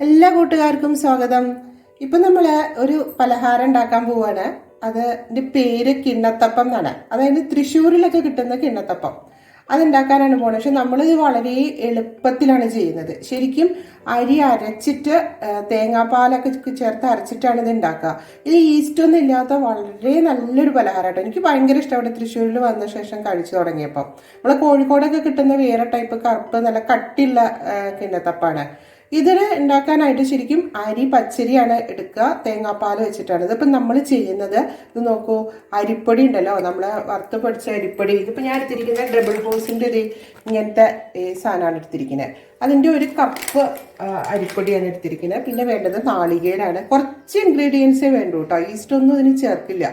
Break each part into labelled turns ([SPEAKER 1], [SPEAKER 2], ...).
[SPEAKER 1] എല്ലാ കൂട്ടുകാർക്കും സ്വാഗതം. ഇപ്പൊ നമ്മൾ ഒരു പലഹാരം ഉണ്ടാക്കാൻ പോവാണ്. അതിന്റെ പേര് കിണ്ണത്തപ്പം എന്നാണ്. അതായത് തൃശ്ശൂരിലൊക്കെ കിട്ടുന്ന കിണ്ണത്തപ്പം. അതുണ്ടാക്കാനാണ് പോകുന്നത് പക്ഷെ നമ്മളിത് വളരെ എളുപ്പത്തിലാണ് ചെയ്യുന്നത്. ശരിക്കും അരി അരച്ചിട്ട് തേങ്ങാപ്പാലൊക്കെ ചേർത്ത് അരച്ചിട്ടാണ് ഇത് ഉണ്ടാക്കുക. ഇത് ഈസ്റ്റ് ഒന്നും ഇല്ലാത്ത വളരെ നല്ലൊരു പലഹാരമാട്ടോ എനിക്ക് ഭയങ്കര ഇഷ്ടമാണ് തൃശ്ശൂരിൽ വന്ന ശേഷം കഴിച്ചു തുടങ്ങിയപ്പോൾ നമ്മൾ കോഴിക്കോടൊക്കെ കിട്ടുന്ന വേറെ ടൈപ്പ് കറുപ്പ് നല്ല കട്ടിയുള്ള കിണ്ണത്തപ്പാണ്. ഇതിന് ഉണ്ടാക്കാനായിട്ട് ശരിക്കും അരി പച്ചരിയാണ് എടുക്കുക. തേങ്ങാപ്പാൽ വെച്ചിട്ടാണ്. ഇതിപ്പോൾ നമ്മൾ ചെയ്യുന്നത് ഇത് നോക്കൂ അരിപ്പൊടി ഉണ്ടല്ലോ. നമ്മൾ വറുത്ത് പൊടിച്ച അരിപ്പൊടി. ഇതിപ്പോൾ ഞാൻ എടുത്തിരിക്കുന്ന ഡബിൾ ഹോസിന്റെ ഒരു ഇങ്ങനത്തെ സാധനമാണ് എടുത്തിരിക്കുന്നത്. അതിന്റെ ഒരു കപ്പ് അരിപ്പൊടിയാണ് എടുത്തിരിക്കുന്നത്. പിന്നെ വേണ്ടത് നാളികേരാണ് കുറച്ച് ഇൻഗ്രീഡിയൻസേ വേണ്ടൂ കേട്ടോ ഈസ്റ്റ് ഒന്നും ഇതിന് ചേർക്കില്ല.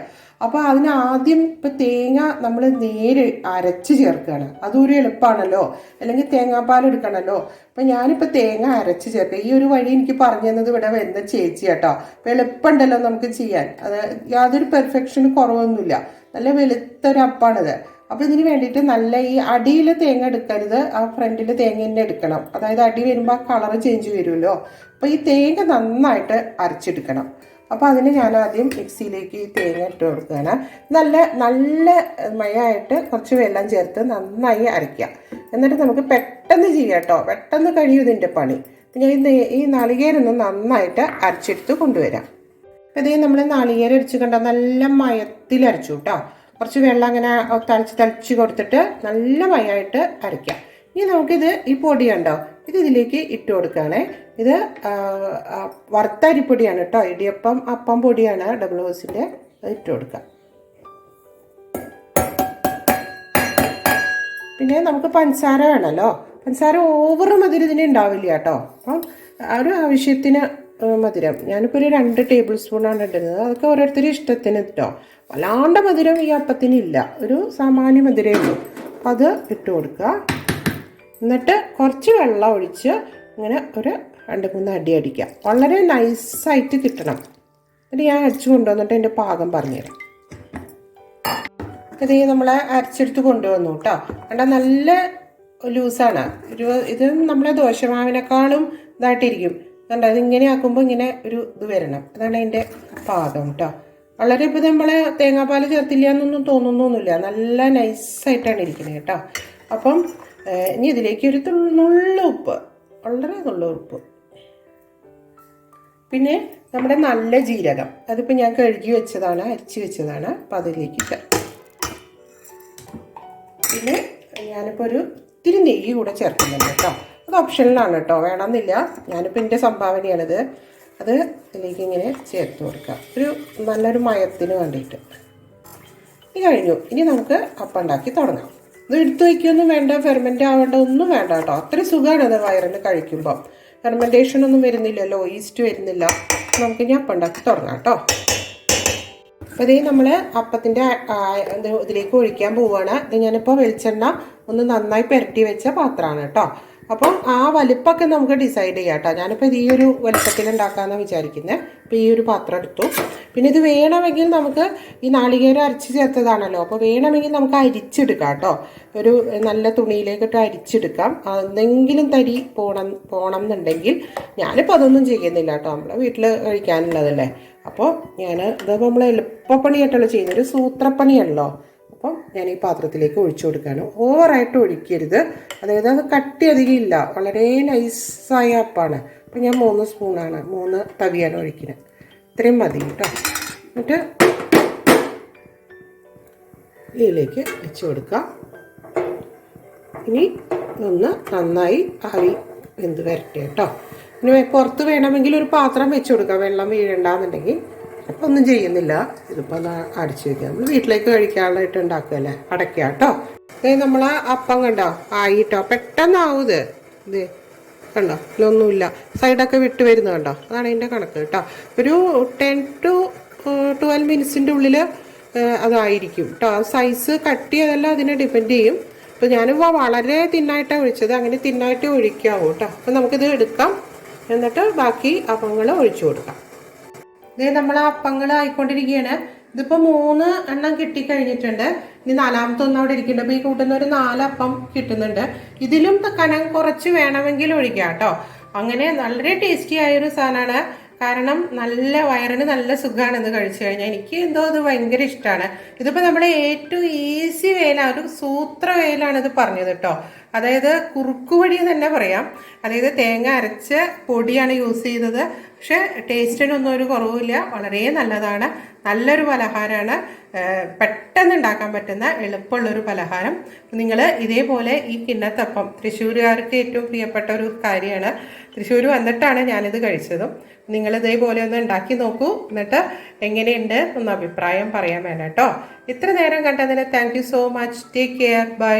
[SPEAKER 1] അപ്പോൾ അതിന് ആദ്യം ഇപ്പം തേങ്ങ നമ്മൾ നേര് അരച്ച് ചേർക്കുകയാണ് അതൊരു എളുപ്പമാണല്ലോ അല്ലെങ്കിൽ തേങ്ങാപ്പാൽ എടുക്കണമല്ലോ അപ്പം ഞാനിപ്പോൾ തേങ്ങ അരച്ച് ചേർക്കുക ഈ ഒരു വഴി എനിക്ക് പറഞ്ഞു തന്നത് ഇവിടെ വരുന്ന ചേച്ചി കേട്ടോ അപ്പം എളുപ്പമുണ്ടല്ലോ നമുക്ക് ചെയ്യാൻ. അത് യാതൊരു പെർഫെക്ഷന് കുറവൊന്നുമില്ല. നല്ല വെളുത്തൊരു അപ്പാണിത്. അപ്പോൾ ഇതിന് വേണ്ടിയിട്ട് നല്ല ഈ അടിയിൽ തേങ്ങ എടുക്കരുത്. ആ ഫ്രണ്ടിൽ തേങ്ങ തന്നെ എടുക്കണം. അതായത് അടി വരുമ്പോൾ ആ കളറ് ചേഞ്ച് വരുമല്ലോ. അപ്പോൾ ഈ തേങ്ങ നന്നായിട്ട് അരച്ചെടുക്കണം. അപ്പോൾ അതിന് ഞാൻ ആദ്യം മിക്സിയിലേക്ക് ഈ തേങ്ങ ഇട്ട് കൊടുക്കുകയാണ്. നല്ല നല്ല മയമായിട്ട് കുറച്ച് വെള്ളം ചേർത്ത് നന്നായി അരയ്ക്കുക. എന്നിട്ട് നമുക്ക് പെട്ടെന്ന് ചെയ്യാം കേട്ടോ. പെട്ടെന്ന് കഴിയും ഇതിന്റെ പണി. ഞാൻ ഈ ഈ നാളികേരൊന്ന് നന്നായിട്ട് അരച്ചെടുത്ത് കൊണ്ടുവരാം. അപ്പോൾ ഇതേ നമ്മൾ നാളികേരം അരച്ച് കണ്ട നല്ല മയത്തിൽ അരച്ചു കേട്ടോ. കുറച്ച് വെള്ളം അങ്ങനെ തളിച്ച് തളിച്ച് കൊടുത്തിട്ട് നല്ല മയമായിട്ട് അരയ്ക്കാം. ഇനി നമുക്കിത് ഈ പൊടി ഉണ്ടോ ഇത് ഇതിലേക്ക് ഇട്ട് കൊടുക്കുകയാണേ. ഇത് വറുത്ത അരിപ്പൊടിയാണ് കേട്ടോ. ഇടിയപ്പം അപ്പം പൊടിയാണ് ഡബിൾ ഹോസിന്റെ ഇട്ട് കൊടുക്കുക. പിന്നെ നമുക്ക് പഞ്ചസാര വേണമല്ലോ. പഞ്ചസാര ഓവർ മധുരം ഇതിന് ഉണ്ടാവില്ല കേട്ടോ. അപ്പം ഒരു ആവശ്യത്തിന് മധുരം. ഞാനിപ്പോൾ ഒരു രണ്ട് ടേബിൾ സ്പൂണാണ് ഇടുന്നത്. അതൊക്കെ ഓരോരുത്തരുടെ ഇഷ്ടത്തിന് കേട്ടോ. വല്ലാണ്ട് മധുരം ഈ അപ്പത്തിന് ഇല്ല. ഒരു സാമാന്യ മധുരമേ ഉള്ളൂ. അത് ഇട്ട് കൊടുക്കുക. എന്നിട്ട് കുറച്ച് വെള്ളം ഒഴിച്ച് ഇങ്ങനെ ഒരു രണ്ട് മൂന്ന് അടി അടിക്കുക വളരെ നൈസായിട്ട് കിട്ടണം. എന്നിട്ട് ഞാൻ അടിച്ചു കൊണ്ടുവന്നിട്ട് എന്റെ പാകം പറഞ്ഞുതരാം. ഇത് നമ്മൾ അരച്ചെടുത്ത് കൊണ്ടുവന്നു കേട്ടോ. കണ്ട നല്ല ലൂസാണ്. ഒരു ഇത് നമ്മളെ ദോശമാവിനേക്കാളും ഇതായിട്ടിരിക്കും. കണ്ട ഇതിങ്ങനെ ആക്കുമ്പോൾ ഇങ്ങനെ ഒരു ഇത് വരണം. അതാണ് അതിന്റെ പാകം കേട്ടോ. വളരെ ഇപ്പോൾ നമ്മൾ തേങ്ങാപ്പാൽ ചേർത്തില്ല എന്നൊന്നും തോന്നുന്നൊന്നുമില്ല. നല്ല നൈസായിട്ടാണ് ഇരിക്കുന്നത് കേട്ടോ. അപ്പം ഇനി ഇതിലേക്ക് ഒരു നുള്ള ഉപ്പ്. വളരെ നുള്ള ഉപ്പ്. പിന്നെ നമ്മുടെ നല്ല ജീരകം. അതിപ്പോൾ ഞാൻ കഴുകി വെച്ചതാണ് അരിച്ച് വെച്ചതാണ്. അപ്പം അതിലേക്ക് പിന്നെ ഞാനിപ്പോൾ ഒരു ഇത്തിരി നെയ്യ് കൂടെ ചേർക്കുന്നുണ്ട് കേട്ടോ. അത് ഓപ്ഷനിലാണ് കേട്ടോ. വേണമെന്നില്ല. ഞാനിപ്പോൾ എന്റെ സംഭാവനയാണിത്. അത് ഇതിലേക്ക് ഇങ്ങനെ ചേർത്ത് കൊടുക്കാം. ഒരു നല്ലൊരു മയത്തിന് വേണ്ടിയിട്ട്. ഇത് കഴിഞ്ഞു. ഇനി നമുക്ക് അപ്പം ഉണ്ടാക്കി തുടങ്ങാം. ഇത് എടുത്തു വയ്ക്കൊന്നും വേണ്ട ഫെർമെന്റ് ആവേണ്ട ഒന്നും വേണ്ട കേട്ടോ. അത്രയും സുഖമാണ് അത് വയറിന് കഴിക്കുമ്പോൾ ഫെർമെന്റേഷൻ ഒന്നും വരുന്നില്ലല്ലോ ഈസ്റ്റ് വരുന്നില്ല. നമുക്ക് ഇനി അപ്പം ഉണ്ടാക്കി തുടങ്ങാം കേട്ടോ. അപ്പോൾ ഇതേ നമ്മൾ അപ്പത്തിന്റെ ഇതിലേക്ക് ഒഴിക്കാൻ പോവുകയാണ് ഇത് ഞാനിപ്പോൾ വെളിച്ചെണ്ണ ഒന്ന് നന്നായി പുരട്ടി വെച്ച പാത്രമാണ് കേട്ടോ. അപ്പം ആ വലിപ്പമൊക്കെ നമുക്ക് ഡിസൈഡ് ചെയ്യാം കേട്ടോ. ഞാനിപ്പോൾ ഈ ഒരു വലിപ്പത്തിൽ ഉണ്ടാക്കാമെന്നാണ് വിചാരിക്കുന്നത് അപ്പോൾ ഈ ഒരു പാത്രം എടുത്തു. പിന്നെ ഇത് വേണമെങ്കിൽ നമുക്ക് ഈ നാളികേരം അരച്ച് ചേർത്തതാണല്ലോ. അപ്പോൾ വേണമെങ്കിൽ നമുക്ക് അരിച്ചെടുക്കാം കേട്ടോ. ഒരു നല്ല തുണിയിലേക്കിട്ട് അരിച്ചെടുക്കാം. എന്തെങ്കിലും തരി പോണം പോണം എന്നുണ്ടെങ്കിൽ ഞാനിപ്പോൾ അതൊന്നും ചെയ്യുന്നില്ല കേട്ടോ. നമ്മളെ വീട്ടിൽ കഴിക്കാനുള്ളതല്ലേ. അപ്പോൾ ഞാൻ ഇത് നമ്മൾ എളുപ്പപ്പണിയായിട്ടുള്ള ചെയ്യുന്നത്. ഒരു സൂത്രപ്പണിയാണല്ലോ. അപ്പം ഞാൻ ഈ പാത്രത്തിലേക്ക് ഒഴിച്ചു കൊടുക്കുകയാണ് ഓവറായിട്ട് ഒഴിക്കരുത്. അതായത് അത് കട്ടി അധികം ഇല്ല. വളരെ നൈസായ അപ്പാണ്. അപ്പം ഞാൻ മൂന്ന് സ്പൂണാണ് മൂന്ന് തവിയാണ് ഒഴിക്കുന്നത്. ഇത്രയും മതി കേട്ടോ. എന്നിട്ട് ഇതിലേക്ക് വെച്ച് കൊടുക്കാം ഇനി ഒന്ന് നന്നായി ആവി വെന്ത് വരട്ടെ കേട്ടോ. ഇനി പുറത്ത് വേണമെങ്കിൽ ഒരു പാത്രം വെച്ച് കൊടുക്കാം വെള്ളം വീഴണ്ടെന്നുണ്ടെങ്കിൽ. അപ്പോൾ ഒന്നും ചെയ്യുന്നില്ല. ഇതിപ്പോൾ അത് അടിച്ചു വയ്ക്കുക നമ്മൾ വീട്ടിലേക്ക് കഴിക്കാനായിട്ട് ഉണ്ടാക്കുകയല്ലേ അടയ്ക്കുക കേട്ടോ. നമ്മൾ അപ്പം കണ്ടോ? ആയിട്ടോ പെട്ടെന്നാവും ഇത്. ഇത് കണ്ടോ? ഇതിലൊന്നുമില്ല സൈഡൊക്കെ വിട്ട് വരുന്ന കണ്ടോ? അതാണ് അതിന്റെ കണക്ക് കേട്ടോ. ഒരു ടെൻ ടു ട്വൽവ് മിനിറ്റ്സിന്റെ ഉള്ളിൽ അതായിരിക്കും കേട്ടോ. സൈസ് കട്ട് ചെയ്തല്ല അതിനെ ഡിപ്പെൻഡ് ചെയ്യും. അപ്പോൾ ഞാനിപ്പോൾ വളരെ തിന്നായിട്ടാണ് ഒഴിച്ചത്. അങ്ങനെ തിന്നായിട്ട് ഒഴിക്കാവൂ കേട്ടോ. അപ്പോൾ നമുക്കിത് എടുക്കാം. എന്നിട്ട് ബാക്കി അപ്പങ്ങൾ ഒഴിച്ചു കൊടുക്കാം. ഇത് നമ്മൾ അപ്പങ്ങൾ ആയിക്കൊണ്ടിരിക്കുകയാണ് ഇതിപ്പോൾ മൂന്ന് എണ്ണം കിട്ടിക്കഴിഞ്ഞിട്ടുണ്ട്. ഇനി നാലാമത്തെ ഒന്ന് അവിടെ ഇരിക്കുന്നുണ്ട്. അപ്പോൾ ഈ കൂട്ടുന്ന ഒരു നാലപ്പം കിട്ടുന്നുണ്ട്. ഇതിലും കനം കുറച്ച് വേണമെങ്കിൽ ഒഴിക്കാം കേട്ടോ. അങ്ങനെ വളരെ ടേസ്റ്റി ആയൊരു സാധനമാണ്. കാരണം നല്ല വയറിന് നല്ല സുഖമാണ് ഇത് കഴിച്ചു കഴിഞ്ഞാൽ. എനിക്ക് എന്തോ അത് ഭയങ്കര ഇഷ്ടമാണ്. ഇതിപ്പോൾ നമ്മുടെ ഏറ്റവും ഈസി വേല ഒരു സൂത്ര വേലാണ് ഇത് പറഞ്ഞത് കേട്ടോ. അതായത് കുറുക്കുവടി തന്നെ പറയാം. അതായത് തേങ്ങ അരച്ച് പൊടിയാണ് യൂസ് ചെയ്തത്. പക്ഷെ ടേസ്റ്റിനൊന്നും ഒരു കുറവുമില്ല. വളരെ നല്ലതാണ്. നല്ലൊരു പലഹാരമാണ്. പെട്ടെന്ന് ഉണ്ടാക്കാൻ പറ്റുന്ന എളുപ്പമുള്ളൊരു പലഹാരം. നിങ്ങൾ ഇതേപോലെ ഈ കിണ്ണത്തപ്പം തൃശ്ശൂരുകാർക്ക് ഏറ്റവും പ്രിയപ്പെട്ട ഒരു കാര്യമാണ്. തൃശ്ശൂർ വന്നിട്ടാണ് ഞാനിത് കഴിച്ചതും. നിങ്ങൾ ഇതേപോലെ ഒന്ന് ഉണ്ടാക്കി നോക്കൂ. എന്നിട്ട് എങ്ങനെയുണ്ട് ഒന്ന് അഭിപ്രായം പറയാൻ വേണം കേട്ടോ. ഇത്ര നേരം കണ്ടതിന് thank so much take care bye